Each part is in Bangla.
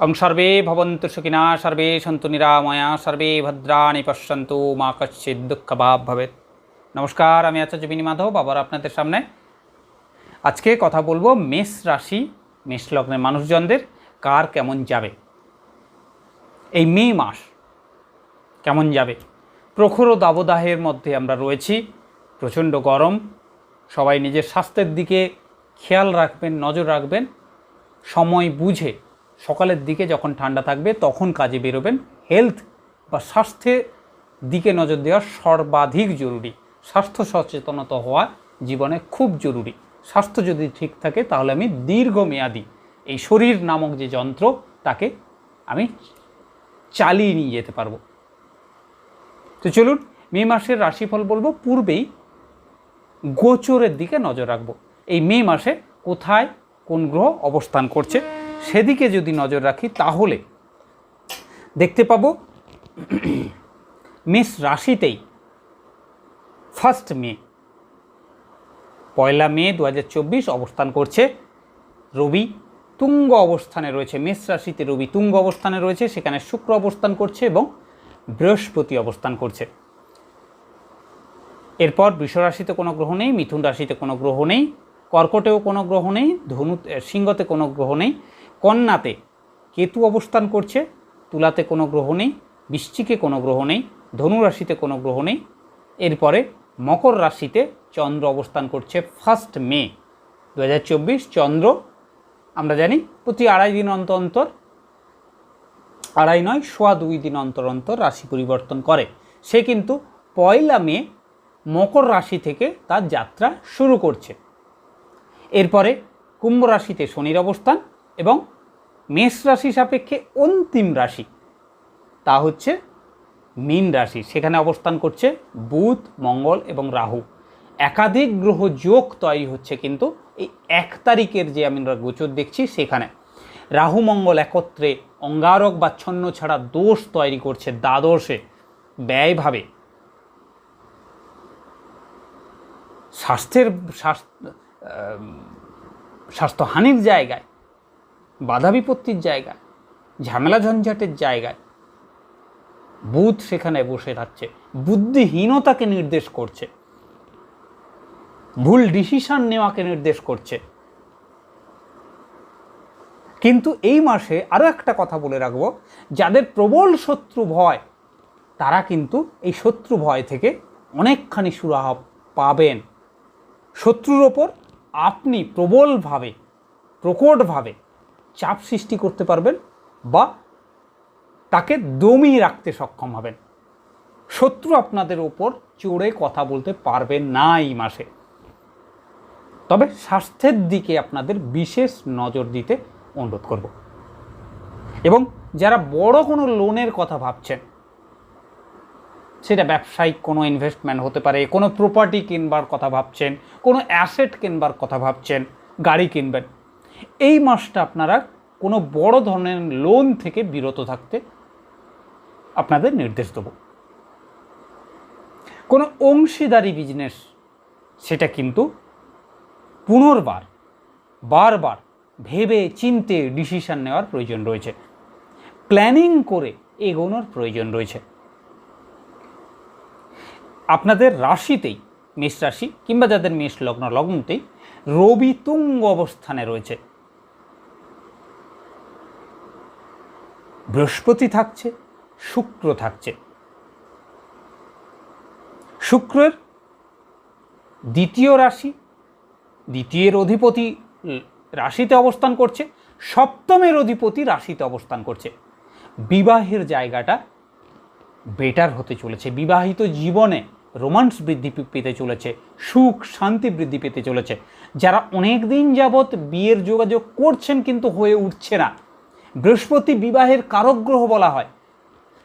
ওং সর্বে ভবন্তু সুখিনা, সর্বে সন্তু নিরাময়া, সর্বে ভদ্রাণি পশ্যন্তু, মা কশ্চিৎ দুঃখভাব ভবেত নমস্কার, আমি আচার্য বিনি মাধব, আবার আপনাদের সামনে। আজকে কথা বলব মেষ রাশি, মেষ লগ্নের মানুষজনদের, কার কেমন যাবে? এই মে মাস কেমন যাবে? প্রখর দাবদাহের মধ্যে আমরা রয়েছি, প্রচণ্ড গরম, সবাই নিজের স্বাস্থ্যের দিকে খেয়াল রাখবেন, নজর রাখবেন, সময় বুঝে সকালের দিকে যখন ঠান্ডা থাকবে, তখন কাজে বেরোবেন। হেলথ বা স্বাস্থ্যের দিকে নজর দেওয়া সর্বাধিক জরুরি। স্বাস্থ্য সচেতনতা হওয়া জীবনে খুব জরুরি। স্বাস্থ্য যদি ঠিক থাকে, তাহলে আমি দীর্ঘমেয়াদী এই শরীর নামক যে যন্ত্র, তাকে আমি চালিয়ে নিয়ে যেতে পারব। তো চলুন, মে মাসের রাশিফল বলব, পূর্বেই গোচরের দিকে নজর রাখব। এই মে মাসে কোথায় কোন গ্রহ অবস্থান করছে সেদিকে যদি নজর রাখি, তাহলে দেখতে পাবো মেষ রাশিতেই ফার্স্ট মে, পয়লা মে দু হাজার চব্বিশ অবস্থান করছে রবি, তুঙ্গ অবস্থানে রয়েছে মেষ রাশিতে রবি তুঙ্গ অবস্থানে রয়েছে, সেখানে শুক্র অবস্থান করছে এবং বৃহস্পতি অবস্থান করছে। এরপর রাশিতে কোনো গ্রহ নেই, মিথুন রাশিতে কোনো গ্রহ নেই, কর্কটেও কোনো গ্রহ নেই, ধনু সিংহতে কোনো গ্রহ নেই কন্যাতে কেতু অবস্থান করছে, তুলাতে কোনো গ্রহ নেই, বৃশ্চিকে কোনো গ্রহ নেই ধনু রাশিতে কোনো গ্রহ নেই, এরপরে মকর রাশিতে চন্দ্র অবস্থান করছে ফার্স্ট মে। দু হাজার চব্বিশ চন্দ্র, আমরা জানি প্রতি আড়াই দিন অন্তর অন্তর, আড়াই নয়, সোয়া দুই দিন অন্তর অন্তর রাশি পরিবর্তন করে। সে কিন্তু পয়লা মে মকর রাশি থেকে তার যাত্রা শুরু করছে। এরপরে কুম্ভ রাশিতে শনির অবস্থান এবং মেষ রাশি সাপেক্ষে অন্তিম রাশি, তা হচ্ছে মীন রাশি। সেখানে অবস্থান করছে বুধ, মঙ্গল এবং রাহু। একাধিক গ্রহ যোগ তৈরি হচ্ছে কিন্তু এই এক তারিখের যে আমরা গোচর দেখছি সেখানে। রাহু, মঙ্গল একত্রে অঙ্গারক বা ছন্ন ছাড়া দোষ তৈরি করছে দ্বাদশে। ব্যয়ভাবে স্বাস্থ্যের স্বাস্থ্য স্বাস্থ্যহানির জায়গায় বাধা বিপত্তির জায়গায় ঝামেলা ঝঞ্ঝাটের জায়গায় বুধ সেখানে বসে থাকছে, বুদ্ধিহীনতাকে নির্দেশ করছে। ভুল ডিসিশন নেওয়াকে নির্দেশ করছে। কিন্তু এই মাসে আরও একটা কথা বলে রাখব, যাদের প্রবল শত্রু ভয়, তারা কিন্তু এই শত্রু ভয় থেকে অনেকখানি সুরাহা পাবেন। শত্রুর ওপর আপনি প্রবলভাবে, প্রকটভাবে চাপ সৃষ্টি করতে পারবেন বা তাকে দমিয়ে রাখতে সক্ষম হবেন। শত্রু আপনাদের ওপর চড়ে কথা বলতে পারবেন না এই মাসে। তবে স্বাস্থ্যের দিকে আপনাদের বিশেষ নজর দিতে অনুরোধ করব। এবং যারা বড় কোনো লোনের কথা ভাবছেন, সেটা ব্যবসায়িক কোনো ইনভেস্টমেন্ট হতে পারে, কোনো প্রপার্টি কিনবার কথা ভাবছেন, কোনো অ্যাসেট কিনবার কথা ভাবছেন, গাড়ি কিনবেন এই মাসটা আপনারা কোনো বড় ধরনের লোন থেকে বিরত থাকতে আপনাদের নির্দেশ দেব। কোনো অংশীদারি বিজনেস সেটা কিন্তু পুনর্বার, বারবার ভেবে চিনতে ডিসিশন নেওয়ার প্রয়োজন রয়েছে। প্ল্যানিং করে এগোনোর প্রয়োজন রয়েছে। আপনাদের রাশিতেই মেষ রাশি কিংবা যাদের মেষ লগ্ন, লগ্নতেই রবি তুঙ্গ অবস্থানে রয়েছে। বৃহস্পতি থাকছে, শুক্র থাকছে। শুক্রের দ্বিতীয় রাশি, দ্বিতীয়ের অধিপতি রাশিতে অবস্থান করছে, সপ্তমের অধিপতি রাশিতে অবস্থান করছে। বিবাহের জায়গাটা বেটার হতে চলেছে। বিবাহিত জীবনে রোমান্স বৃদ্ধি পেতে চলেছে, সুখ, শান্তি বৃদ্ধি পেতে চলেছে। যারা অনেক দিন যাবৎ বিয়ের যোগাযোগ করছেন কিন্তু হয়ে উঠছে না বৃহস্পতি বিবাহের কারগ্রহ বলা হয়।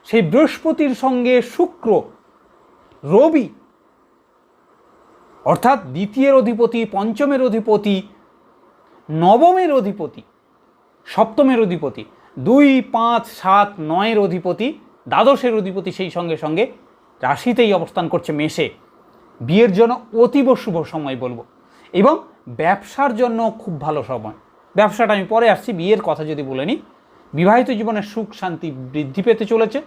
সেই বৃহস্পতির সঙ্গে শুক্র, রবি, অর্থাৎ দ্বিতীয়ের অধিপতি, পঞ্চমের অধিপতি, নবমের অধিপতি, সপ্তমের অধিপতি, দুই, পাঁচ, সাত, নয়ের অধিপতি, দ্বাদশের অধিপতি সেই সঙ্গে সঙ্গে রাশিতেই অবস্থান করছে মেষে। বিয়ের জন্য অতীব শুভ সময় বলব। এবং ব্যবসার জন্য খুব ভালো সময়। ব্যবসাটা আমি পরে আসছি, বিয়ের কথা যদি বলে নিই। বিবাহিত জীবনের সুখ, শান্তি বৃদ্ধি পেতে চলেছে।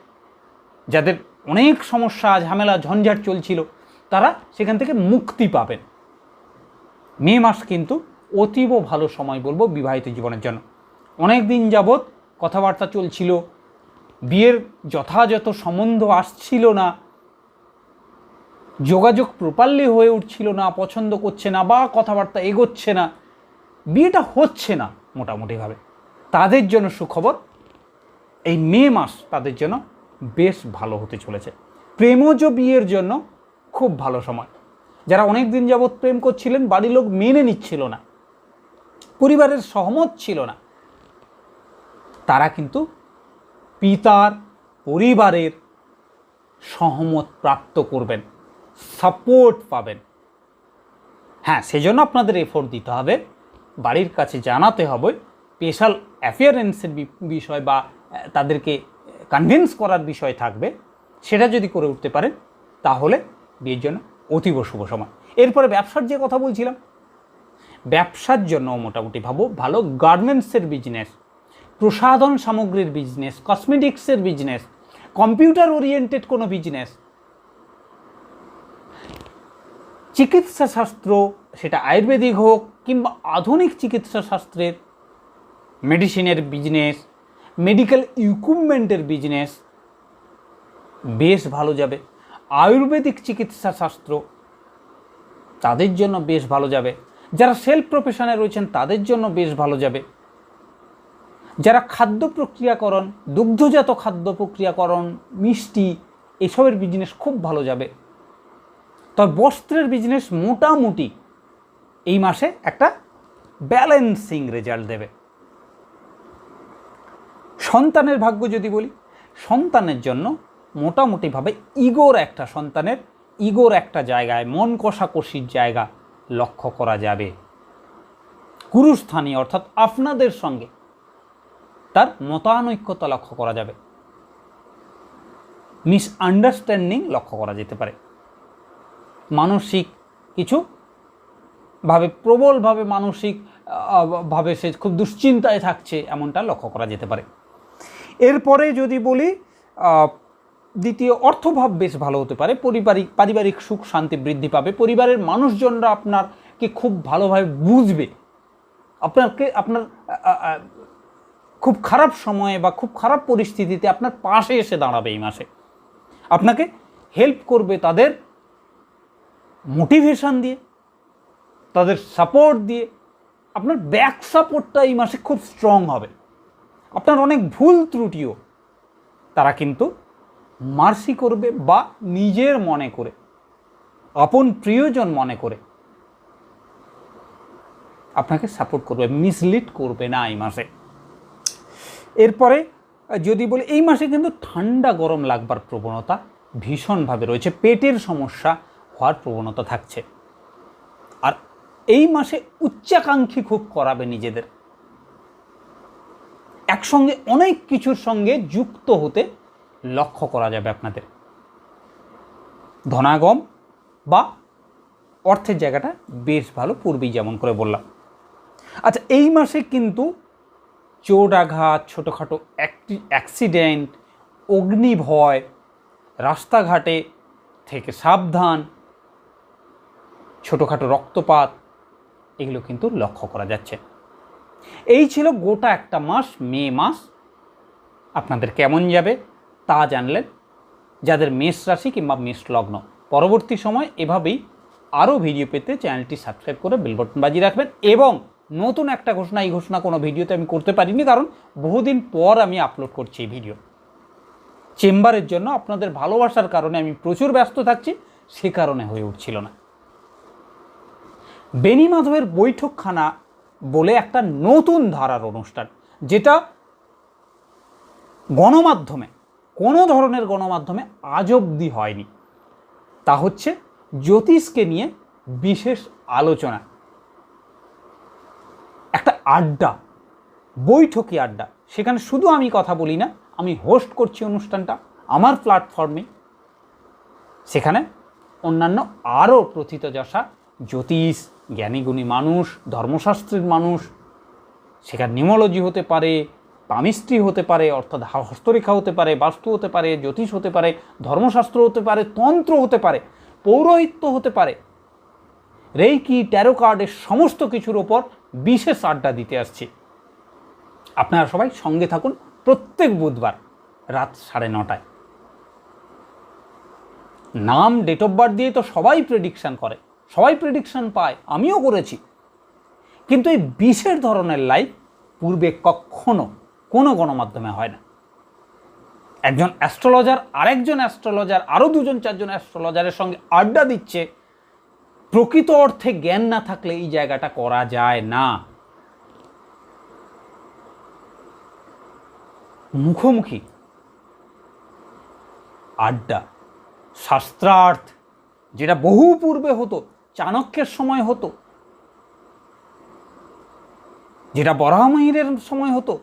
যাদের অনেক সমস্যা, ঝামেলা, ঝঞ্ঝাট চলছিল, তারা সেখান থেকে মুক্তি পাবেন। মে মাস কিন্তু অতীব ভালো সময় বলব বিবাহিত জীবনের জন্য। অনেক দিন যাবৎ কথাবার্তা চলছিল, বিয়ের যথাযথ সম্বন্ধ আসছিল না, যোগাযোগ প্রপারলি হয়ে উঠছিল না, পছন্দ করছে না বা কথাবার্তা এগোচ্ছে না, বিয়েটা হচ্ছে না মোটামুটিভাবে। তাদের জন্য সুখবর, এই মে মাস তাদের জন্য বেশ ভালো হতে চলেছে। প্রেমজ বিয়ের জন্য খুব ভালো সময়। যারা অনেক দিন যাবৎ প্রেম করছিলেন, বাড়ির লোক মেনে নিচ্ছিল না। পরিবারের সহমত ছিল না। তারা কিন্তু পিতার, পরিবারের সহমত প্রাপ্ত করবেন সাপোর্ট পাবেন। হ্যাঁ সেজন্য আপনাদের এফোর্ট দিতে হবে। বাড়ির কাছে জানাতে হবে স্পেশাল অ্যাফিয়ারেন্সের বিষয় বা তাদেরকে কনভিন্স করার বিষয় থাকবে, সেটা যদি করে উঠতে পারেন, তাহলে বিয়ের জন্য অতীব শুভ সময়। এরপরে ব্যবসার যে কথা বলছিলাম, ব্যবসার জন্য মোটামুটি ভাবো, ভালো গার্মেন্টসের বিজনেস প্রসাধন সামগ্রীর বিজনেস কসমেটিক্সের বিজনেস কম্পিউটার ওরিয়েন্টেড কোনো বিজনেস চিকিৎসা শাস্ত্র সেটা আয়ুর্বেদিক হোক কিংবা আধুনিক চিকিৎসা শাস্ত্রের মেডিসিনের বিজনেস মেডিকেল ইকুইপমেন্টের বিজনেস বেশ ভালো যাবে। আয়ুর্বেদিক চিকিৎসা শাস্ত্র তাদের জন্য বেশ ভালো যাবে। যারা সেলফ প্রফেশনে রয়েছেন, তাদের জন্য বেশ ভালো যাবে। যারা খাদ্য প্রক্রিয়াকরণ, দুগ্ধজাত খাদ্য প্রক্রিয়াকরণ, মিষ্টি এসবের বিজনেস খুব ভালো যাবে। তবে বস্ত্রের বিজনেস মোটামুটি এই মাসে একটা ব্যালেন্সিং রেজাল্ট দেবে। সন্তানের ভাগ্য যদি বলি, সন্তানের জন্য মোটামুটিভাবে ইগোর একটা সন্তানের ইগোর একটা জায়গায়, মন কষাকষির জায়গা লক্ষ্য করা যাবে। গুরুস্থানীয় অর্থাৎ আপনাদের সঙ্গে তার মতানৈক্যতা লক্ষ্য করা যাবে। মিসআন্ডারস্ট্যান্ডিং লক্ষ্য করা যেতে পারে। মানসিক কিছু ভাবে, প্রবলভাবে মানসিক ভাবে সে খুব দুশ্চিন্তায় থাকছে, এমনটা লক্ষ্য করা যেতে পারে। এরপরে যদি বলি দ্বিতীয় অর্থভাব বেশ ভালো হতে পারে। পারিবারিক পারিবারিক সুখ শান্তি বৃদ্ধি পাবে। পরিবারের মানুষজনরা আপনারকে খুব ভালোভাবে বুঝবে। আপনাকে আপনার খুব খারাপ সময়ে বা খুব খারাপ পরিস্থিতিতে আপনার পাশে এসে দাঁড়াবে এই মাসে। আপনাকে হেল্প করবে তাদের মোটিভেশান দিয়ে, তাদের সাপোর্ট দিয়ে। আপনার ব্যাক সাপোর্টটা এই মাসে খুব স্ট্রং হবে। আপনার অনেক ভুল ত্রুটিও তারা কিন্তু মার্সি করবে বা নিজের মনে করে, আপন প্রিয়জন মনে করে। আপনাকে সাপোর্ট করবে মিসলিড করবে না এই মাসে। এরপরে, যদি বলি, এই মাসে কিন্তু ঠান্ডা গরম লাগবার প্রবণতা ভীষণভাবে রয়েছে, পেটের সমস্যা হওয়ার প্রবণতা থাকছে। আর এই মাসে উচ্চাকাঙ্ক্ষী খুব করাবে নিজেদের। একসঙ্গে অনেক কিছুর সঙ্গে যুক্ত হতে লক্ষ্য করা যাবে আপনাদের। ধনাগম বা অর্থের জায়গাটা বেশ ভালো পূর্বেই যেমন করে বললাম। আচ্ছা এই মাসে কিন্তু চোট আঘাত ছোটোখাটো অ্যাক্সিডেন্ট অগ্নিভয়, রাস্তাঘাটে থেকে সাবধান, ছোটোখাটো রক্তপাত, এগুলো কিন্তু লক্ষ্য করা যাচ্ছে। এই ছিল গোটা একটা মাস, মে মাস। আপনাদের কেমন যাবে তা জানলেন যাদের মেষ রাশি কিংবা মেষ লগ্ন। পরবর্তী সময় এভাবেই আরও ভিডিও পেতে চ্যানেলটি সাবস্ক্রাইব করে বেলবটন বাজিয়ে রাখবেন এবং নতুন একটা ঘোষণা, এই ঘোষণা কোনো ভিডিওতে আমি করতে পারিনি কারণ বহুদিন পর আমি আপলোড করছি এই ভিডিও চেম্বারের জন্য আপনাদের ভালোবাসার কারণে আমি প্রচুর ব্যস্ত থাকছি, সে কারণে হয়ে উঠছিল না। বেনি মাধবের বৈঠকখানা বলে একটা নতুন ধারার অনুষ্ঠান, যেটা গণমাধ্যমে, কোনো ধরনের গণমাধ্যমে আজ অবধি হয়নি। তা হচ্ছে জ্যোতিষকে নিয়ে বিশেষ আলোচনা। একটা আড্ডা, বৈঠকি আড্ডা। সেখানে শুধু আমি কথা বলি না, আমি হোস্ট করছি অনুষ্ঠানটা আমার প্ল্যাটফর্মে সেখানে অন্যান্য আরও প্রথিতযশা জ্যোতিষ জ্ঞানীগুণী মানুষ, ধর্মশাস্ত্রের মানুষ, সেখানে নিউমোলজি হতে পারে পামিস্ট্রি হতে পারে, অর্থাৎ হস্তরেখা হতে পারে, বাস্তু হতে পারে, জ্যোতিষ হতে পারে, ধর্মশাস্ত্র হতে পারে, তন্ত্র হতে পারে, পৌরোহিত্য হতে পারে। রেইকি, ট্যারো কার্ডের সমস্ত কিছুর ওপর বিশেষ আড্ডা দিতে আসছি। আপনারা সবাই সঙ্গে থাকুন প্রত্যেক বুধবার রাত সাড়ে নটায়। নাম ডেট অফ বার্থ দিয়ে তো সবাই প্রেডিকশান করে। সবাই প্রেডিকশান পায়, আমিও করেছি। কিন্তু এই বিশেষ ধরনের লাইভ পূর্বে কখনো কোনো গণমাধ্যমে হয় না। একজন অ্যাস্ট্রোলজার আরেকজন অ্যাস্ট্রোলজার আরও দুজন, চারজন অ্যাস্ট্রোলজারের সঙ্গে আড্ডা দিচ্ছে। প্রকৃত অর্থে জ্ঞান না থাকলে এই জায়গাটা করা যায় না। মুখোমুখি আড্ডা, শাস্ত্রার্থ, যেটা বহু পূর্বে হতো চাণক্যের সময় হতো। যেটা বরাহমাহিরের সময় হতো।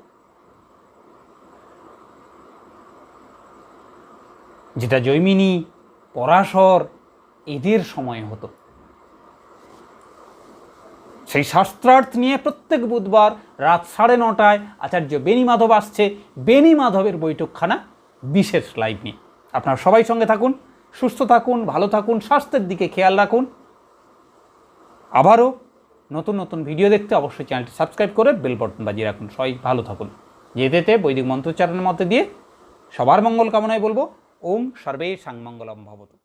যেটা জৈমিনী, পরাশর এদের সময় হতো। সেই শাস্ত্রার্থ নিয়ে প্রত্যেক বুধবার রাত সাড়ে নটায় আচার্য বেনি মাধব আসছে। বেনি মাধবের বৈঠকখানা বিশেষ লাইভ নিয়ে। আপনারা সবাই সঙ্গে থাকুন, সুস্থ থাকুন, ভালো থাকুন, স্বাস্থ্যের দিকে খেয়াল রাখুন। আবারও নতুন নতুন ভিডিও দেখতে অবশ্যই চ্যানেলটি সাবস্ক্রাইব করে বেল বটন বাজিয়ে রাখুন। সবাই ভালো থাকুন। যেতে বৈদিক মন্ত্রোচ্চারণের মধ্যে দিয়ে সবার মঙ্গল কামনায় বলব। ওম সর্বে সাংমঙ্গলম ভবতু।